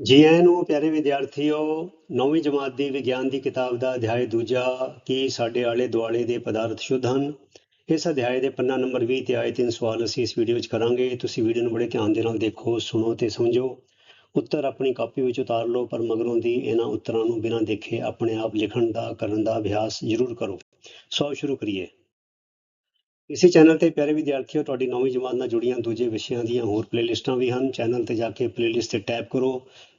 ਜੀ ਆਇਆਂ ਨੂੰ ਪਿਆਰੇ ਵਿਦਿਆਰਥੀਓ, ਨੌਵੀਂ ਜਮਾਤ ਦੀ ਵਿਗਿਆਨ ਦੀ ਕਿਤਾਬ ਦਾ ਅਧਿਆਇ ਦੂਜਾ, ਕੀ ਸਾਡੇ ਆਲੇ ਦੁਆਲੇ ਦੇ ਪਦਾਰਥ ਸ਼ੁੱਧ ਹਨ? ਇਸ ਅਧਿਆਇ ਦੇ ਪੰਨਾ ਨੰਬਰ 20 ਤੇ ਆਏ ਤਿੰਨ ਸਵਾਲ ਅਸੀਂ ਇਸ ਵੀਡੀਓ ਵਿੱਚ ਕਰਾਂਗੇ। ਤੁਸੀਂ ਵੀਡੀਓ ਨੂੰ ਬੜੇ ਧਿਆਨ ਦੇ ਨਾਲ ਦੇਖੋ, ਸੁਣੋ ਤੇ ਸਮਝੋ। ਉੱਤਰ ਆਪਣੀ ਕਾਪੀ ਵਿੱਚ ਉਤਾਰ ਲਓ, ਪਰ ਮਗਰੋਂ ਦੀ ਇਹਨਾਂ ਉੱਤਰਾਂ ਨੂੰ ਬਿਨਾਂ ਦੇਖੇ ਆਪਣੇ ਆਪ ਲਿਖਣ ਦਾ, ਕਰਨ ਦਾ ਅਭਿਆਸ ਜ਼ਰੂਰ ਕਰੋ। ਸੋ ਸ਼ੁਰੂ ਕਰੀਏ। ਇਸੇ ਚੈਨਲ ਤੇ ਪਿਆਰੇ ਵਿਦਿਆਰਥੀਓ, ਤੁਹਾਡੀ ਨੌਵੀਂ ਜਮਾਤ ਨਾਲ ਜੁੜੀਆਂ ਦੂਜੇ ਵਿਸ਼ਿਆਂ ਦੀਆਂ ਹੋਰ ਪਲੇਲਿਸਟਾਂ ਵੀ ਹਨ। ਚੈਨਲ ਤੇ ਜਾ ਕੇ ਪਲੇਲਿਸਟ ਤੇ ਟੈਪ ਕਰੋ,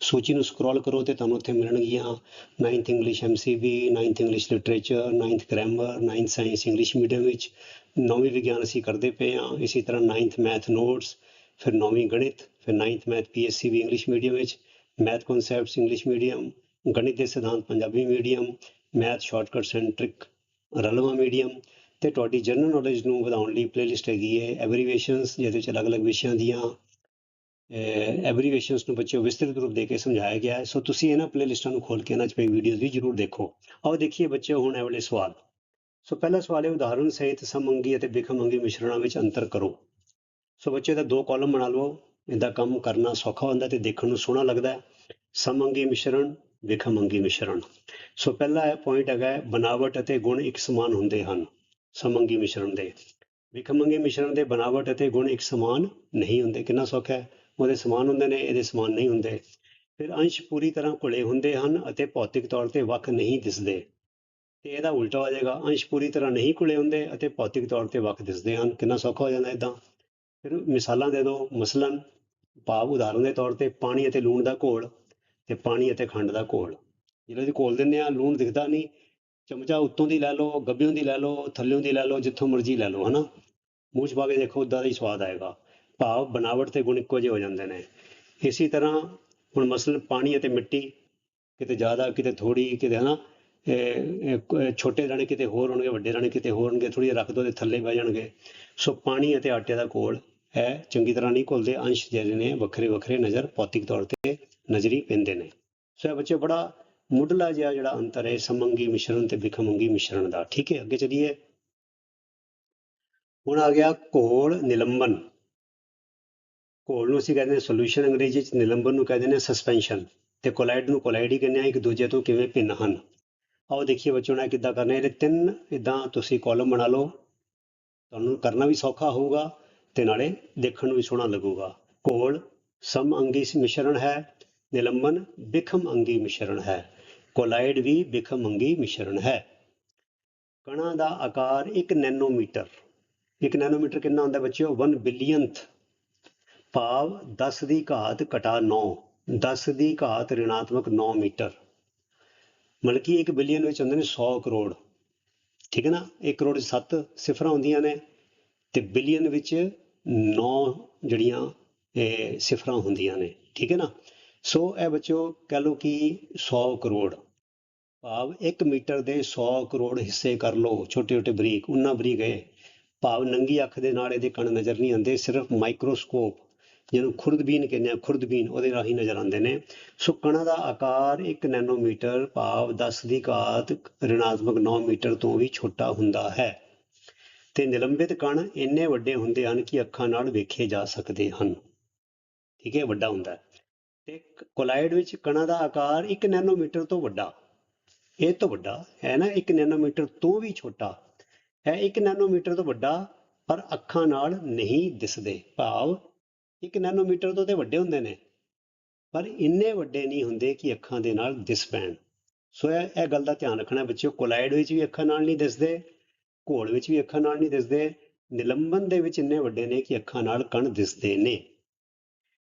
ਸੂਚੀ ਨੂੰ ਸਕਰੋਲ ਕਰੋ ਤੇ ਤੁਹਾਨੂੰ ਉੱਥੇ ਮਿਲਣਗੀਆਂ 9th English MCB 9th English literature 9th grammar 9th science English medium ਵਿੱਚ। ਨੌਵੀਂ ਵਿਗਿਆਨ ਅਸੀਂ ਕਰਦੇ ਪਏ ਹਾਂ। ਇਸੇ ਤਰ੍ਹਾਂ 9th ਮੈਥ ਨੋਟਸ ਫਿਰ ਨੌਵੀਂ ਗਣਿਤ ਫਿਰ 9th ਮੈਥ PSC ਵੀ ਇੰਗਲਿਸ਼ ਮੀਡੀਅਮ ਵਿੱਚ। ਮੈਥ ਕਨਸੈਪਟਸ ਇੰਗਲਿਸ਼ ਮੀਡੀਅਮ ਗਣਿਤ ਦੇ ਸਿਧਾਂਤ Punjabi medium math shortcuts and trick ਰਲਵਾ medium ਤੇ ਤੁਹਾਡੀ ਜਨਰਲ ਨੌਲੇਜ ਨੂੰ ਵਧਾਉਣ ਲਈ ਪਲੇਲਿਸਟ ਹੈਗੀ ਹੈ ਐਬਰੀਵੇਸ਼ਨਸ ਜਿਹਦੇ ਵਿੱਚ ਅਲੱਗ-ਅਲੱਗ ਵਿਸ਼ਿਆਂ ਦੀਆਂ ਐਬਰੀਵੇਸ਼ਨਸ ਨੂੰ ਬੱਚਿਓ ਵਿਸਤ੍ਰਿਤ ਰੂਪ ਦੇ ਕੇ ਸਮਝਾਇਆ ਗਿਆ ਹੈ। ਸੋ ਤੁਸੀਂ ਇਹਨਾਂ ਪਲੇਲਿਸਟਾਂ ਨੂੰ ਖੋਲ ਕੇ ਇਹਨਾਂ 'ਚ ਪਈ ਵੀਡੀਓਜ਼ ਵੀ ਜ਼ਰੂਰ ਦੇਖੋ। ਆਓ ਦੇਖੀਏ ਬੱਚਿਓ ਹੁਣ ਇਹ ਵਾਲੇ ਸਵਾਲ। ਸੋ ਪਹਿਲਾ ਸਵਾਲ ਹੈ ਉਦਾਹਰਣ ਸਹਿਤ ਸਮਅੰਗੀ ਅਤੇ ਬਿਖਮਅੰਗੀ ਮਿਸ਼ਰਣਾਂ ਵਿੱਚ ਅੰਤਰ ਕਰੋ। ਸੋ ਬੱਚੇ ਦਾ ਦੋ ਕਾਲਮ ਬਣਾ ਲਓ ਇਹਦਾ ਕੰਮ ਕਰਨਾ ਸੌਖਾ ਹੁੰਦਾ ਤੇ ਦੇਖਣ ਨੂੰ ਸੋਹਣਾ ਲੱਗਦਾ ਹੈ। ਸਮਅੰਗੀ ਮਿਸ਼ਰਣ ਵਿਖਮਅੰਗੀ ਮਿਸ਼ਰਣ। ਸੋ ਪਹਿਲਾ ਇਹ ਪੁਆਇੰਟ ਹੈਗਾ ਬਣਾਵਟ ਅਤੇ ਗੁਣ ਇੱਕ ਸਮਾਨ ਹੁੰਦੇ ਹਨ। ਸਮੰਗੀ ਮਿਸ਼ਰਣ ਦੇ। ਵਿਖਮਅੰਗੀ ਮਿਸ਼ਰਣ ਦੇ ਬਨਾਵਟ ਅਤੇ ਗੁਣ ਇੱਕ ਸਮਾਨ ਨਹੀਂ ਹੁੰਦੇ। ਕਿੰਨਾ ਸੌਖਾ ਹੈ। ਉਹਦੇ ਸਮਾਨ ਹੁੰਦੇ ਨੇ, ਇਹਦੇ ਸਮਾਨ ਨਹੀਂ ਹੁੰਦੇ। ਫਿਰ ਅੰਸ਼ ਪੂਰੀ ਤਰ੍ਹਾਂ ਘੁਲੇ ਹੁੰਦੇ ਹਨ ਅਤੇ ਭੌਤਿਕ ਤੌਰ ਤੇ ਵੱਖ ਨਹੀਂ ਦਿਸਦੇ। ਤੇ ਇਹਦਾ ਉਲਟਾ ਹੋ ਜਾਏਗਾ। ਅੰਸ਼ ਪੂਰੀ ਤਰ੍ਹਾਂ ਨਹੀਂ ਘੁਲੇ ਹੁੰਦੇ ਅਤੇ ਭੌਤਿਕ ਤੌਰ ਤੇ ਵੱਖ ਦਿਸਦੇ ਹਨ। ਕਿੰਨਾ ਸੌਖਾ ਹੋ ਜਾਂਦਾ ਇਦਾਂ। ਫਿਰ ਮਿਸਾਲਾਂ ਦੇ ਦਿਓ ਮਸਲਨ ਭਾਵ ਉਦਾਹਰਨ ਦੇ ਤੌਰ ਤੇ ਪਾਣੀ ਅਤੇ ਲੂਣ ਦਾ ਘੋਲ ਤੇ ਪਾਣੀ ਅਤੇ ਖੰਡ ਦਾ ਘੋਲ। ਜਦੋਂ ਅਸੀਂ ਘੋਲ ਦਿੰਦੇ ਆ ਲੂਣ ਦਿਖਦਾ ਨਹੀਂ। ਚਮਚਾ ਉੱਤੋਂ ਦੀ ਲੈ ਲਓ, ਗੱਭਿਓਂ ਦੀ ਲੈ ਲਓ, ਥੱਲਿਓਂ ਦੀ ਲੈ ਲਓ, ਜਿੱਥੋਂ ਮਰਜ਼ੀ ਲੈ ਲਓ, ਹਨਾ? ਮੂੰਹ 'ਚ ਪਾ ਕੇ ਦੇਖੋ ਉਦਾਂ ਦਾ ਹੀ ਸਵਾਦ ਆਏਗਾ। ਭਾਵ ਬਣਾਵਟ ਤੇ ਗੁਣ ਇੱਕੋ ਜਿਹੇ ਹੋ ਜਾਂਦੇ ਨੇ। ਇਸੇ ਤਰ੍ਹਾਂ ਹੁਣ ਮਸਲਨ ਪਾਣੀ ਅਤੇ ਮਿੱਟੀ, ਕਿਤੇ ਜ਼ਿਆਦਾ, ਕਿਤੇ ਥੋੜੀ ਕਿਤੇ, ਹਨਾ? ਇਹ- ਛੋਟੇ ਦਾਣੇ ਕਿਤੇ ਹੋਰ ਹੋਣਗੇ, ਵੱਡੇ ਦਾਣੇ ਕਿਤੇ ਹੋਰ ਹੋਣਗੇ ਥੋੜੀ ਰੱਖ ਦੋ ਤੇ ਥੱਲੇ ਬਹਿ ਜਾਣਗੇ। ਸੋ ਪਾਣੀ ਅਤੇ ਆਟੇ ਦਾ ਕੋਲ ਹੈ ਚੰਗੀ ਤਰ੍ਹਾਂ ਨਹੀਂ ਘੁਲਦੇ, ਅੰਸ਼ ਜਿਹੜੇ ਨੇ ਵੱਖਰੇ ਵੱਖਰੇ ਨਜ਼ਰ ਭੌਤਿਕ ਤੌਰ ਤੇ ਨਜ਼ਰੀ ਪੈਂਦੇ ਨੇ। ਸੋ ਇਹ ਬੱਚੇ ਬੜਾ ਮੁੱਢਲਾ ਜਿਹਾ ਜਿਹੜਾ ਅੰਤਰ ਹੈ, ਸਮੰਗੀ ਮਿਸ਼ਰਣ ਤੇ ਵਿਖਮੰਗੀ ਮਿਸ਼ਰਣ ਦਾ। ਠੀਕ ਹੈ, ਅੱਗੇ ਚਲੀਏ। ਹੁਣ ਆ ਗਿਆ ਘੋਲ ਨਿਲੰਬਨ। ਘੋਲ ਨੂੰ ਅਸੀਂ ਕਹਿੰਦੇ ਹਾਂ ਸੋਲੂਸ਼ਨ ਅੰਗਰੇਜ਼ੀ ਚ, ਨਿਲੰਬਨ ਨੂੰ ਕਹਿੰਦੇ ਨੇ ਸਸਪੈਂਸ਼ਨ ਤੇ ਕੋਲਾਈਡ ਨੂੰ ਕੋਲਾਈਡ ਹੀ ਕਹਿੰਦੇ ਆ, ਇੱਕ ਦੂਜੇ ਤੋਂ ਕਿਵੇਂ ਭਿੰਨ ਹਨ। ਆਓ ਦੇਖੀਏ ਬੱਚੋ ਨੇ ਕਿੱਦਾਂ ਕਰਨਾ ਇਹਦੇ ਤਿੰਨ ਇਦਾਂ ਤੁਸੀਂ ਕਾਲਮ ਬਣਾ ਲਓ। ਤੁਹਾਨੂੰ ਕਰਨਾ ਵੀ ਸੌਖਾ ਹੋਊਗਾ ਤੇ ਨਾਲੇ ਦੇਖਣ ਨੂੰ ਵੀ ਸੋਹਣਾ ਲੱਗੂਗਾ। ਘੋਲ ਸਮਅੰਗੀ ਮਿਸ਼ਰਣ ਹੈ, ਨਿਲੰਬਨ ਬਿਖਮ ਅੰਗੀ ਮਿਸ਼ਰਣ ਹੈ। ਕੋਲਾਇਡ ਵੀ ਬਿਖਮ ਅੰਗੀ ਮਿਸ਼ਰਣ ਹੈ। ਕਣਾਂ ਦਾ ਆਕਾਰ 1 ਨੈਨੋਮੀਟਰ। 1 ਨੈਨੋਮੀਟਰ ਕਿੰਨਾ ਹੁੰਦਾ ਬੱਚਿਓ? 1 ਬਿਲੀਅਨਥ ਭਾਵ 10 ਦੀ ਘਾਤ ਘਟਾ 9 10 ਦੀ ਘਾਤ ઋਣਾਤਮਕ 9 ਮੀਟਰ। ਮਤਲਬ ਕਿ 1 ਬਿਲੀਅਨ ਵਿੱਚ ਹੁੰਦੇ ਨੇ 100 ਕਰੋੜ। ਠੀਕ ਹੈ ਨਾ? 1 ਕਰੋੜ 'ਚ 7 ਸਿਫਰਾਂ ਹੁੰਦੀਆਂ ਨੇ ਤੇ ਬਿਲੀਅਨ ਵਿੱਚ 9 ਜਿਹੜੀਆਂ, ਇਹ ਸਿਫਰਾਂ ਹੁੰਦੀਆਂ ਨੇ। ਠੀਕ ਹੈ ਨਾ? ਸੋ ਇਹ ਬੱਚਿਓ ਕਹ ਲਓ ਕਿ 100 ਕਰੋੜ। ਭਾਵ 1 ਮੀਟਰ ਦੇ 100 ਕਰੋੜ ਹਿੱਸੇ ਕਰ ਲਓ ਛੋਟੇ ਛੋਟੇ ਬਰੀਕ ਉਹਨਾਂ ਬਰੀਕ ਹੈ। ਭਾਵ ਨੰਗੀ ਅੱਖ ਦੇ ਨਾਲ ਇਹਦੇ ਕਣ ਨਜ਼ਰ ਨਹੀਂ ਆਉਂਦੇ, ਸਿਰਫ ਮਾਈਕਰੋਸਕੋਪ, ਜਿਹਨੂੰ ਖੁਰਦਬੀਨ ਕਹਿੰਦੇ ਆ, ਖੁਰਦਬੀਨ, ਉਹਦੇ ਰਾਹੀਂ ਨਜ਼ਰ ਆਉਂਦੇ ਨੇ। ਸੋ ਕਣਾਂ ਦਾ ਆਕਾਰ 1 ਨੈਨੋਮੀਟਰ, ਭਾਵ 10 ਦੀ ਘਾਤ ઋਣਾਤਮਕ 9 ਮੀਟਰ ਤੋਂ ਵੀ ਛੋਟਾ ਹੁੰਦਾ ਹੈ। ਤੇ ਨਿਲੰਬਿਤ ਕਣ ਇੰਨੇ ਵੱਡੇ ਹੁੰਦੇ ਹਨ ਕਿ ਅੱਖਾਂ ਨਾਲ ਵੇਖੇ ਜਾ ਸਕਦੇ ਹਨ। ਠੀਕ ਹੈ, ਵੱਡਾ ਹੁੰਦਾ ਹੈ। ਤੇ ਕੋਲਾਈਡ ਵਿੱਚ ਕਣਾਂ ਦਾ ਆਕਾਰ 1 ਨੈਨੋਮੀਟਰ ਤੋਂ ਵੱਡਾ ਇਹ ਤੋਂ ਵੱਡਾ ਹੈ ਨਾ 1 ਨੈਨੋਮੀਟਰ ਤੋਂ ਵੀ ਛੋਟਾ ਹੈ 1 ਨੈਨੋਮੀਟਰ ਤੋਂ ਵੱਡਾ, ਪਰ ਅੱਖਾਂ ਨਾਲ ਨਹੀਂ ਦਿਸਦੇ। ਭਾਵ 1 ਨੈਨੋਮੀਟਰ ਤੋਂ ਤੇ ਵੱਡੇ ਹੁੰਦੇ ਨੇ, ਪਰ ਇੰਨੇ ਵੱਡੇ ਨਹੀਂ ਹੁੰਦੇ ਕਿ ਅੱਖਾਂ ਦੇ ਨਾਲ ਦਿਸ ਪੈਣ। ਸੋ ਇਹ ਇਹ ਗੱਲ ਦਾ ਧਿਆਨ ਰੱਖਣਾ ਬੱਚਿਓ, ਕੋਲਾਇਡ ਵਿੱਚ ਵੀ ਅੱਖਾਂ ਨਾਲ ਨਹੀਂ ਦਿਸਦੇ, ਘੋਲ ਵਿੱਚ ਵੀ ਅੱਖਾਂ ਨਾਲ ਨਹੀਂ ਦਿਸਦੇ, ਨਿਲੰਬਨ ਦੇ ਵਿੱਚ ਇੰਨੇ ਵੱਡੇ ਨੇ ਕਿ ਅੱਖਾਂ ਨਾਲ ਕਣ ਦਿਸਦੇ ਨੇ।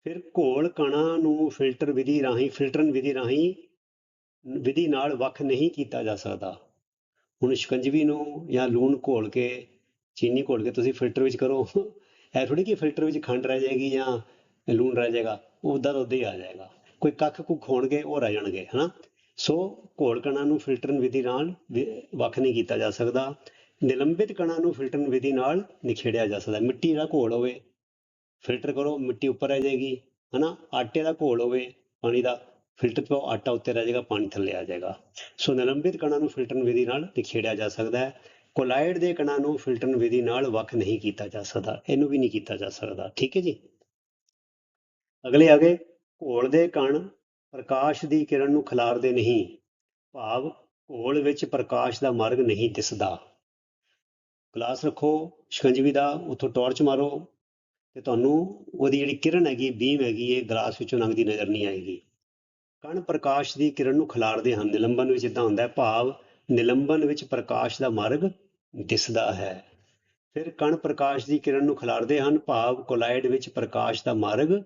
ਫਿਰ ਘੋਲ ਕਣਾਂ ਨੂੰ ਫਿਲਟਰ ਵਿਧੀ ਰਾਹੀਂ ਫਿਲਟਰਨ ਵਿਧੀ ਰਾਹੀਂ ਵਿਧੀ ਨਾਲ ਵੱਖ ਨਹੀਂ ਕੀਤਾ ਜਾ ਸਕਦਾ। ਹੁਣ ਸ਼ਿਕੰਜਵੀ ਨੂੰ ਜਾਂ ਲੂਣ ਘੋਲ ਕੇ, ਚੀਨੀ ਘੋਲ ਕੇ ਤੁਸੀਂ ਫਿਲਟਰ ਵਿੱਚ ਕਰੋ। ਇਹ ਥੋੜੀ ਕਿ ਫਿਲਟਰ ਵਿੱਚ ਖੰਡ ਰਹਿ ਜਾਏਗੀ ਜਾਂ ਲੂਣ ਰਹਿ ਜਾਏਗਾ, ਉਹ ਉਦਾਂ ਦਾ ਉਦਾਂ ਹੀ ਆ ਜਾਏਗਾ। ਕੋਈ ਕੱਖ ਕੁੱਖ ਹੋਣਗੇ ਉਹ ਰਹਿ ਜਾਣਗੇ, ਹਨਾ? ਸੋ ਘੋਲ ਕਣਾਂ ਨੂੰ ਫਿਲਟਰਨ ਵਿਧੀ ਨਾਲ ਵਿ- ਵੱਖ ਨਹੀਂ ਕੀਤਾ ਜਾ ਸਕਦਾ। ਨਿਲੰਬਿਤ ਕਣਾਂ ਨੂੰ ਫਿਲਟਰਨ ਵਿਧੀ ਨਾਲ ਨਿਖੇੜਿਆ ਜਾ ਸਕਦਾ। ਮਿੱਟੀ ਦਾ ਘੋਲ ਹੋਵੇ, ਫਿਲਟਰ ਕਰੋ, ਮਿੱਟੀ ਉੱਪਰ ਰਹਿ ਜਾਏਗੀ, ਹਨਾ? ਆਟੇ ਦਾ ਘੋਲ ਹੋਵੇ, ਪਾਣੀ ਦਾ ਫਿਲਟਰ ਤੋਂ ਆਟਾ ਉੱਤੇ ਰਹਿ ਜਾਏਗਾ, ਪਾਣੀ ਥੱਲੇ ਆ ਜਾਏਗਾ। ਸੋ ਨਿਲੰਬਿਤ ਕਣਾਂ ਨੂੰ ਫਿਲਟਰਨ ਵਿਧੀ ਨਾਲ ਨਿਖੇੜਿਆ ਜਾ ਸਕਦਾ ਹੈ। ਕੋਲਾਈਡ ਦੇ ਕਣਾਂ ਨੂੰ ਫਿਲਟਰਨ ਵਿਧੀ ਨਾਲ ਵੱਖ ਨਹੀਂ ਕੀਤਾ ਜਾ ਸਕਦਾ, ਇਹਨੂੰ ਵੀ ਨਹੀਂ ਕੀਤਾ ਜਾ ਸਕਦਾ। ਠੀਕ ਹੈ ਜੀ? ਅਗਲੇ ਆ ਗਏ। ਘੋਲ ਦੇ ਕਣ ਪ੍ਰਕਾਸ਼ ਦੀ ਕਿਰਨ ਨੂੰ ਖਿਲਾਰਦੇ ਨਹੀਂ। ਭਾਵ ਘੋਲ ਵਿੱਚ ਪ੍ਰਕਾਸ਼ ਦਾ ਮਾਰਗ ਨਹੀਂ ਦਿਸਦਾ। ਗਲਾਸ ਰੱਖੋ, ਸ਼ਿਕੰਜਵੀ ਦਾ, ਉੱਥੋਂ ਟਾਰਚ ਮਾਰੋ। ਤੇ ਤੁਹਾਨੂੰ ਉਹਦੀ ਜਿਹੜੀ ਕਿਰਨ ਹੈਗੀ, ਬੀਮ ਹੈਗੀ, ਇਹ ਗਲਾਸ ਵਿੱਚੋਂ ਲੰਘਦੀ ਨਜ਼ਰ ਨਹੀਂ ਆਏਗੀ। ਕਣ ਪ੍ਰਕਾਸ਼ ਦੀ ਕਿਰਨ ਨੂੰ ਖਿਲਾਰਦੇ ਹਨ। ਨਿਲੰਬਨ ਵਿੱਚ ਇਦਾਂ ਹੁੰਦਾ ਹੈ, ਭਾਵ ਨਿਲੰਬਨ ਵਿੱਚ ਪ੍ਰਕਾਸ਼ ਦਾ ਮਾਰਗ ਦਿਸਦਾ ਹੈ। ਫਿਰ ਕਣ ਪ੍ਰਕਾਸ਼ ਦੀ ਕਿਰਨ ਨੂੰ ਖਿਲਾਰਦੇ ਹਨ, ਭਾਵ ਕੋਲਾਇਡ ਵਿੱਚ ਪ੍ਰਕਾਸ਼ ਦਾ ਮਾਰਗ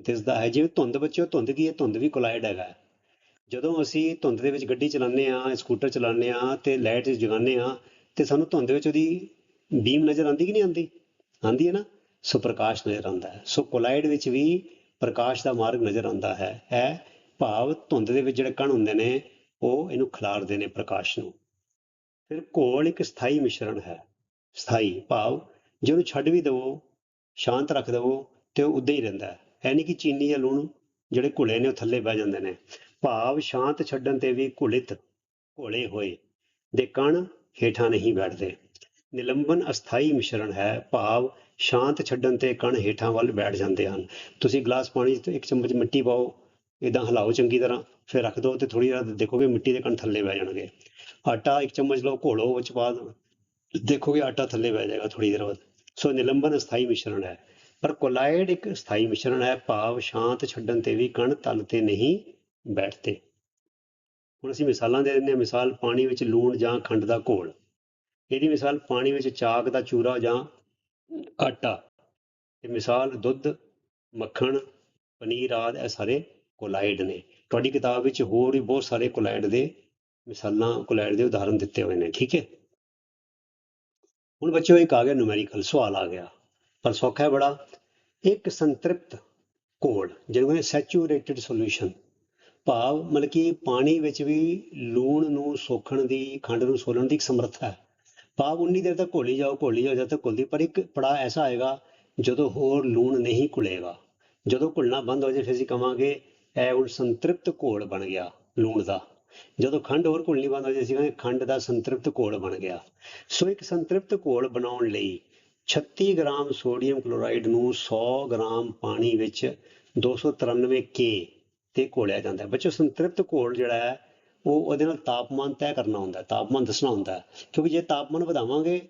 ਦਿਸਦਾ ਹੈ। ਜਿਵੇਂ ਧੁੰਦ ਬੱਚਿਓ, ਧੁੰਦ ਕੀ ਹੈ? ਧੁੰਦ ਵੀ ਕੋਲਾਇਡ ਹੈਗਾ ਜਦੋਂ ਅਸੀਂ ਧੁੰਦ ਦੇ ਵਿੱਚ ਗੱਡੀ ਚਲਾਉਂਦੇ ਆ ਸਕੂਟਰ ਚਲਾਉਂਦੇ ਆ ਤੇ ਲਾਈਟ ਜਗਾਉਂਦੇ ਆ ਤੇ ਸਾਨੂੰ ਧੁੰਦ ਵਿੱਚ ਉਹਦੀ ਬੀਮ ਨਜ਼ਰ ਆਉਂਦੀ ਕਿ ਨਹੀਂ ਆਉਂਦੀ? ਆਉਂਦੀ ਹੈ ਨਾ? ਸੋ ਪ੍ਰਕਾਸ਼ ਨਜ਼ਰ ਆਉਂਦਾ ਹੈ। ਸੋ ਕੋਲਾਇਡ ਵਿੱਚ ਵੀ ਪ੍ਰਕਾਸ਼ ਦਾ ਮਾਰਗ ਨਜ਼ਰ ਆਉਂਦਾ ਹੈ। ਇਹ ਭਾਵ ਧੁੰਦ ਦੇ ਵਿੱਚ ਜਿਹੜੇ ਕਣ ਹੁੰਦੇ ਨੇ, ਉਹ ਇਹਨੂੰ ਖਿਲਾਰਦੇ ਨੇ ਪ੍ਰਕਾਸ਼ ਨੂੰ। ਫਿਰ ਘੋਲ ਇੱਕ ਸਥਾਈ ਮਿਸ਼ਰਣ ਹੈ। ਸਥਾਈ ਭਾਵ ਜੇ ਉਹਨੂੰ ਛੱਡ ਵੀ ਦਵੋ, ਸ਼ਾਂਤ ਰੱਖ ਦਵੋ ਤੇ ਉਹ ਉਦਾਂ ਹੀ ਰਹਿੰਦਾ ਹੈ। ਐ ਨਹੀਂ ਕਿ ਚੀਨੀ ਜਾਂ ਲੂਣ ਜਿਹੜੇ ਘੁਲੇ ਨੇ ਉਹ ਥੱਲੇ ਬਹਿ ਜਾਂਦੇ ਨੇ। ਭਾਵ ਸ਼ਾਂਤ ਛੱਡਣ ਤੇ ਵੀ ਘੁਲਿਤ, ਘੋਲੇ ਹੋਏ ਦੇ ਕਣ ਹੇਠਾਂ ਨਹੀਂ ਬੈਠਦੇ। ਨਿਲੰਬਨ ਅਸਥਾਈ ਮਿਸ਼ਰਣ ਹੈ। ਭਾਵ ਸ਼ਾਂਤ ਛੱਡਣ ਤੇ ਕਣ ਹੇਠਾਂ ਵੱਲ ਬੈਠ ਜਾਂਦੇ ਹਨ। ਤੁਸੀਂ ਗਲਾਸ ਪਾਣੀ 'ਚ ਇੱਕ ਚਮਚ ਮਿੱਟੀ ਪਾਓ। ਇਦਾਂ ਹਿਲਾਓ ਚੰਗੀ ਤਰ੍ਹਾਂ, ਫਿਰ ਰੱਖ ਦਿਓ ਤੇ ਥੋੜੀ ਦੇਰ ਦੇਖੋਗੇ ਮਿੱਟੀ ਦੇ ਕਣ ਥੱਲੇ ਬਹਿ ਜਾਣਗੇ। ਆਟਾ ਇੱਕ ਚਮਚ ਲਓ ਘੋਲੋ ਵਿੱਚ ਪਾ ਦਿਓ ਦੇਖੋਗੇ ਆਟਾ ਥੱਲੇ ਬਹਿ ਜਾਏਗਾ ਥੋੜੀ ਦੇਰ ਬਾਅਦ। ਸੋ ਨਿਲੰਬਨ ਅਸਥਾਈ ਮਿਸ਼ਰਣ ਹੈ। ਪਰ ਕੋਲਾਇਡ ਇੱਕ ਸਥਾਈ ਮਿਸ਼ਰਣ ਹੈ, ਭਾਵ ਸ਼ਾਂਤ ਛੱਡਣ ਤੇ ਵੀ ਕਣ ਤਲ ਤੇ ਨਹੀਂ ਬੈਠਦੇ। ਹੁਣ ਅਸੀਂ ਮਿਸਾਲਾਂ ਦੇ ਦਿੰਦੇ ਹਾਂ, ਮਿਸਾਲ ਪਾਣੀ ਵਿੱਚ ਲੂਣ ਜਾਂ ਖੰਡ ਦਾ ਘੋਲ। ਇਹਦੀ ਮਿਸਾਲ ਪਾਣੀ ਵਿੱਚ ਚਾਕ ਦਾ ਚੂਰਾ ਜਾਂ ਆਟਾ। ਤੇ ਮਿਸਾਲ ਦੁੱਧ, ਮੱਖਣ, ਪਨੀਰ ਆਦਿ ਇਹ ਸਾਰੇ ਕੋਲਾਇਡ ਨੇ। ਤੁਹਾਡੀ ਕਿਤਾਬ ਵਿੱਚ ਹੋਰ ਵੀ ਬਹੁਤ ਸਾਰੇ ਕੋਲਾਇਡ ਦੇ ਮਿਸਾਲਾਂ, ਕੋਲਾਇਡ ਦੇ ਉਦਾਹਰਨ ਦਿੱਤੇ ਹੋਏ ਨੇ, ਠੀਕ ਹੈ? ਹੁਣ ਬੱਚਿਓ, ਇੱਕ ਆ ਗਿਆ ਨੂਮੈਰੀਕਲ ਸਵਾਲ ਆ ਗਿਆ। ਪਰ ਸੌਖਾ ਹੈ ਬੜਾ। ਇੱਕ ਸੰਤ੍ਰਿਪਤ ਘੋਲ ਜਿਹਨੂੰ ਕਹਿੰਦੇ ਸੈਚੂਰੇਟਿਡ ਸੋਲੂਸ਼ਨ ਭਾਵ ਮਤਲਬ ਕਿ ਪਾਣੀ ਵਿੱਚ ਵੀ ਲੂਣ ਨੂੰ ਸੋਖਣ ਦੀ, ਖੰਡ ਨੂੰ ਸੋਲਣ ਦੀ ਇੱਕ ਸਮਰੱਥਾ ਹੈ। ਭਾਵ ਉਨੀ ਦੇਰ ਤੱਕ ਘੋਲੀ ਜਾਓ ਘੋਲੀ ਜਾਓ, ਜਦ ਤੱਕ ਘੁਲਦੀ, ਪਰ ਇੱਕ ਪੜਾ ਐਸਾ ਆਏਗਾ ਜਦੋਂ ਹੋਰ ਲੂਣ ਨਹੀਂ ਘੁਲੇਗਾ। ਜਦੋਂ ਘੁਲਣਾ ਬੰਦ ਹੋ ਜਾਏ, ਫਿਰ ਅਸੀਂ ਕਵਾਂਗੇ ਇਹ ਹੁਣ ਸੰਤ੍ਰਿਪਤ ਘੋਲ ਬਣ ਗਿਆ ਲੂਣ ਦਾ। ਜਦੋਂ ਖੰਡ ਹੋਰ ਘੁਲਣੀ ਬੰਦ ਹੋ ਜਾਏ ਅਸੀਂ ਕਹਾਂਗੇ ਖੰਡ ਦਾ ਸੰਤ੍ਰਿਪਤ ਘੋਲ ਬਣ ਗਿਆ। ਸੋ ਇੱਕ ਸੰਤ੍ਰਿਪਤ ਘੋਲ ਬਣਾਉਣ ਲਈ 36 ਗ੍ਰਾਮ ਸੋਡੀਅਮ ਕਲੋਰਾਈਡ ਨੂੰ 100 ਗ੍ਰਾਮ ਪਾਣੀ ਵਿੱਚ 293 ਕੇ ਤੇ ਘੋਲਿਆ ਜਾਂਦਾ ਹੈ। ਬੱਚੋ, ਸੰਤ੍ਰਿਪਤ ਘੋਲ ਜਿਹੜਾ ਹੈ, ਉਹ ਉਹਦੇ ਨਾਲ ਤਾਪਮਾਨ ਤੈਅ ਕਰਨਾ ਹੁੰਦਾ ਤਾਪਮਾਨ ਦੱਸਣਾ ਹੁੰਦਾ ਕਿਉਂਕਿ ਜੇ ਤਾਪਮਾਨ ਵਧਾਵਾਂਗੇ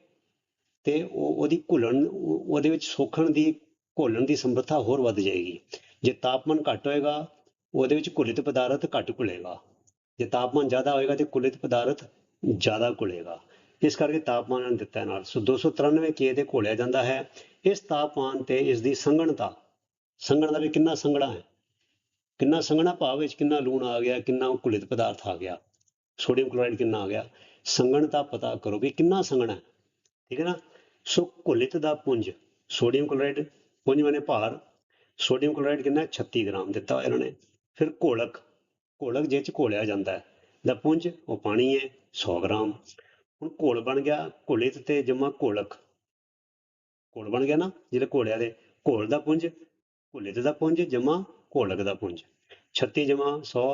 ਤੇ ਉਹ ਉਹਦੀ ਘੁਲਣ ਉਹਦੇ ਵਿੱਚ ਸੋਖਣ ਦੀ, ਘੋਲਣ ਦੀ ਸਮਰੱਥਾ ਹੋਰ ਵੱਧ ਜਾਏਗੀ। ਜੇ ਤਾਪਮਾਨ ਘੱਟ ਹੋਏਗਾ ਉਹਦੇ ਵਿੱਚ ਘੁਲਿਤ ਪਦਾਰਥ ਘੱਟ ਘੁਲੇਗਾ। ਜੇ ਤਾਪਮਾਨ ਜ਼ਿਆਦਾ ਹੋਏਗਾ ਤੇ ਘੁਲਿਤ ਪਦਾਰਥ ਜ਼ਿਆਦਾ ਘੁਲੇਗਾ। ਇਸ ਕਰਕੇ ਤਾਪਮਾਨ ਦਿੱਤਾ ਹੈ ਨਾਲ। ਸੋ 293 ਕੇ ਤੇ ਘੋਲਿਆ ਜਾਂਦਾ ਹੈ। ਇਸ ਤਾਪਮਾਨ ਤੇ ਇਸ ਦੀ ਸੰਘਣਤਾ, ਸੰਘਣ ਦਾ ਵੀ ਕਿੰਨਾ ਸੰਘਣਾ ਹੈ? ਕਿੰਨਾ ਸੰਘਣਾ ਭਾਵ ਵਿੱਚ ਕਿੰਨਾ ਲੂਣ ਆ ਗਿਆ, ਕਿੰਨਾ ਘੁਲਿਤ ਪਦਾਰਥ ਆ ਗਿਆ? ਸੋਡੀਅਮ ਕਲੋਰਾਈਡ ਕਿੰਨਾ ਆ ਗਿਆ? ਸੰਘਣਤਾ ਪਤਾ ਕਰੋ ਵੀ ਕਿੰਨਾ ਸੰਘਣਾ ਹੈ। ਠੀਕ ਹੈ ਨਾ? ਸੋ ਘੁਲਿਤ ਦਾ ਪੁੰਜ, ਸੋਡੀਅਮ ਕਲੋਰਾਈਡ, ਪੁੰਜ ਮਾਨੇ ਭਾਰ, ਸੋਡੀਅਮ ਕਲੋਰਾਈਡ ਕਿੰਨਾ ਹੈ? 36 ਗ੍ਰਾਮ ਦਿੱਤਾ ਇਹਨਾਂ ਨੇ। ਫਿਰ ਘੋਲਕ ਘੋਲਕ ਜਿਹ ਚ ਘੋਲਿਆ ਜਾਂਦਾ ਹੈ। ਦਾ ਪੁੰਜ ਉਹ ਪਾਣੀ ਹੈ 100 ਗ੍ਰਾਮ। ਹੁਣ ਘੋਲ ਬਣ ਗਿਆ ਘੁਲਿਤ ਤੇ ਜਮਾ ਘੋਲਕ। ਘੋਲ ਬਣ ਗਿਆ ਨਾ ਜਿਹੜੇ ਘੋਲਿਆ ਦੇ, ਘੋਲ ਦਾ ਪੁੰਜ ਘੁਲਿਤ ਦਾ ਪੁੰਜ ਜਮਾ ਘੋਲਕ ਦਾ ਪੁੰਜ। 36 ਜਮਾ 100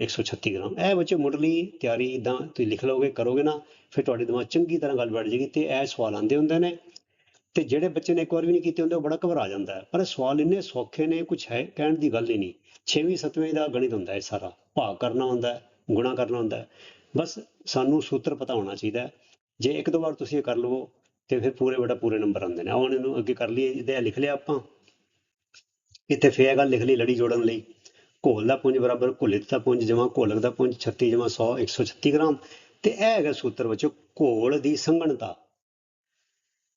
136 ਗ੍ਰਾਮ। ਇਹ ਬੱਚੇ ਮੁੱਢਲੀ ਤਿਆਰੀ ਇਦਾਂ ਤੁਸੀਂ ਲਿਖ ਲਓਗੇ, ਕਰੋਗੇ ਨਾ, ਫਿਰ ਤੁਹਾਡੇ ਦਿਮਾਗ ਚੰਗੀ ਤਰ੍ਹਾਂ ਗੱਲ ਬੈਠ ਜਾਏਗੀ ਤੇ ਇਹ ਸਵਾਲ ਆਉਂਦੇ ਹੁੰਦੇ ਨੇ। ਤੇ ਜਿਹੜੇ ਬੱਚੇ ਨੇ ਇੱਕ ਵਾਰ ਵੀ ਨਹੀਂ ਕੀਤੇ ਹੁੰਦੇ, ਉਹ ਬੜਾ ਘਬਰਾ ਜਾਂਦਾ ਪਰ ਇਹ ਸਵਾਲ ਇੰਨੇ ਸੌਖੇ ਨੇ ਕੁਝ ਹੈ ਕਹਿਣ ਦੀ ਗੱਲ ਹੀ ਨਹੀਂ। 6ਵੀਂ 7ਵੀਂ ਦਾ ਗਣਿਤ ਹੁੰਦਾ ਹੈ ਸਾਰਾ। ਭਾਗ ਕਰਨਾ ਹੁੰਦਾ ਹੈ, ਗੁਣਾ ਕਰਨਾ ਹੁੰਦਾ ਹੈ। ਬਸ ਸਾਨੂੰ ਸੂਤਰ ਪਤਾ ਹੋਣਾ ਚਾਹੀਦਾ ਜੇ ਇੱਕ ਦੋ ਵਾਰ ਤੁਸੀਂ ਇਹ ਕਰ ਲਵੋ, ਤੇ ਫਿਰ ਪੂਰੇ ਬੇਟਾ ਪੂਰੇ ਨੰਬਰ ਆਉਂਦੇ ਨੇ। ਆਉਣ ਇਹਨੂੰ ਅੱਗੇ ਕਰ ਲਈਏ, ਇਹਦੇ ਲਿਖ ਲਿਆ ਆਪਾਂ। ਇੱਥੇ ਫੇਰ ਇਹ ਗੱਲ ਲਿਖ ਲਈ ਲੜੀ ਜੋੜਨ ਲਈ। ਘੋਲ ਦਾ ਪੁੰਜ ਬਰਾਬਰ, ਘੁਲਿਤ ਦਾ ਪੁੰਜ ਜਮਾ ਘੋਲਕ ਦਾ ਪੁੰਜ 36 ਜਮਾ 100 136 ਗ੍ਰਾਮ। ਤੇ ਇਹ ਹੈਗਾ ਸੂਤਰ ਵਿੱਚ ਘੋਲ ਦੀ ਸੰਘਣਤਾ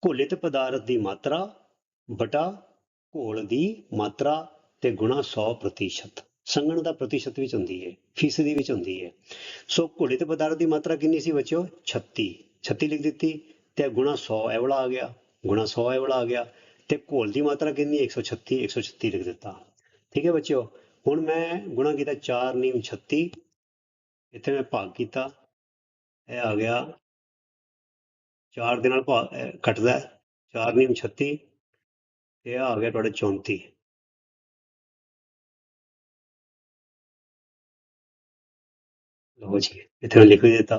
ਘੋਲਿਤ ਪਦਾਰਥ ਦੀ ਮਾਤਰਾ ਬਟਾ ਘੋਲ ਦੀ ਮਾਤਰਾ ਤੇ ਗੁਣਾ 100 ਪ੍ਰਤੀਸ਼ਤ। ਸੰਘਣ ਦਾ ਪ੍ਰਤੀਸ਼ਤ ਵਿੱਚ ਹੁੰਦੀ ਹੈ ਫੀਸਦੀ ਵਿੱਚ ਹੁੰਦੀ ਹੈ ਸੋ ਘੋਲਿਤ ਪਦਾਰਥ ਦੀ ਮਾਤਰਾ ਕਿੰਨੀ ਸੀ ਬੱਚਿਓ? 36 36 ਲਿਖ ਦਿੱਤੀ ਤੇ ਗੁਣਾ 100 ਐਵਲਾ ਆ ਗਿਆ। ਗੁਣਾ 100 ਐਵਲਾ ਆ ਗਿਆ ਤੇ ਘੋਲ ਦੀ ਮਾਤਰਾ ਕਿੰਨੀ? 136 136 ਲਿਖ ਦਿੱਤਾ। ਠੀਕ ਹੈ ਬੱਚਿਓ, ਹੁਣ ਮੈਂ ਗੁਣਾ ਕੀਤਾ 4 ਨੀਮ 36 ਇੱਥੇ ਮੈਂ ਭਾਗ ਕੀਤਾ। ਇਹ ਆ ਗਿਆ 4 ਦੇ ਨਾਲ ਭਾਗ ਕੱਟਦਾ 4 ਨੀਮ 36 ਇਹ ਆ ਗਿਆ ਤੁਹਾਡੇ 34 ਲਓ ਜੀ, ਇੱਥੇ ਲਿਖ ਵੀ ਦਿੱਤਾ।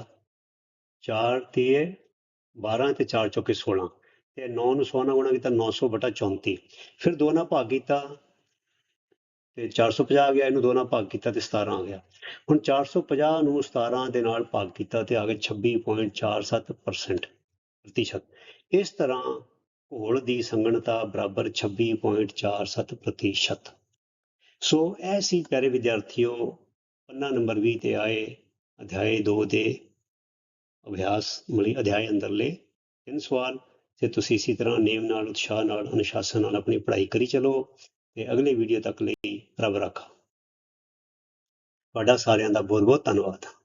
4 ਤੀਏ 12 ਤੇ 4 ਚੌਕੇ 16 ਤੇ 9 ਨੂੰ 100 ਨਾਲ ਗੁਣਾ ਕੀਤਾ 900 ਬਟਾ 34 ਫਿਰ ਦੋ ਨਾਲ ਭਾਗ ਕੀਤਾ ਤੇ 450 ਆ ਗਿਆ, ਇਹਨੂੰ ਦੋ ਨਾਲ ਭਾਗ ਕੀਤਾ ਤੇ 17 ਆ ਗਿਆ। ਹੁਣ 450 ਨੂੰ 17 ਦੇ ਨਾਲ ਭਾਗ ਕੀਤਾ ਤੇ ਆ ਗਿਆ 26.47% ਪ੍ਰਤੀਸ਼ਤ। ਇਸ ਤਰ੍ਹਾਂ ਘੋਲ ਦੀ ਸੰਗਣਤਾ ਬਰਾਬਰ 26.47 ਪ੍ਰਤੀਸ਼ਤ। ਸੋ ਇਹ ਸੀ ਪਿਆਰੇ ਵਿਦਿਆਰਥੀਓ, ਪੰਨਾ ਨੰਬਰ 20 ਤੇ ਆਏ ਅਧਿਆਏ 2 ਦੇ ਅਭਿਆਸ, ਮਲੀ ਅਧਿਆਏ ਅੰਦਰਲੇ ਤਿੰਨ ਸਵਾਲ। ਤੇ ਤੁਸੀਂ ਇਸੇ ਤਰ੍ਹਾਂ ਨੇਮ ਨਾਲ, ਉਤਸ਼ਾਹ ਨਾਲ, ਅਨੁਸ਼ਾਸਨ ਨਾਲ ਆਪਣੀ ਪੜ੍ਹਾਈ ਕਰੀ ਚਲੋ ਤੇ ਅਗਲੇ ਵੀਡੀਓ ਤੱਕ ਲਈ ਰੱਬ ਰਾਖਾ। ਤੁਹਾਡਾ ਸਾਰਿਆਂ ਦਾ ਬਹੁਤ ਬਹੁਤ ਧੰਨਵਾਦ।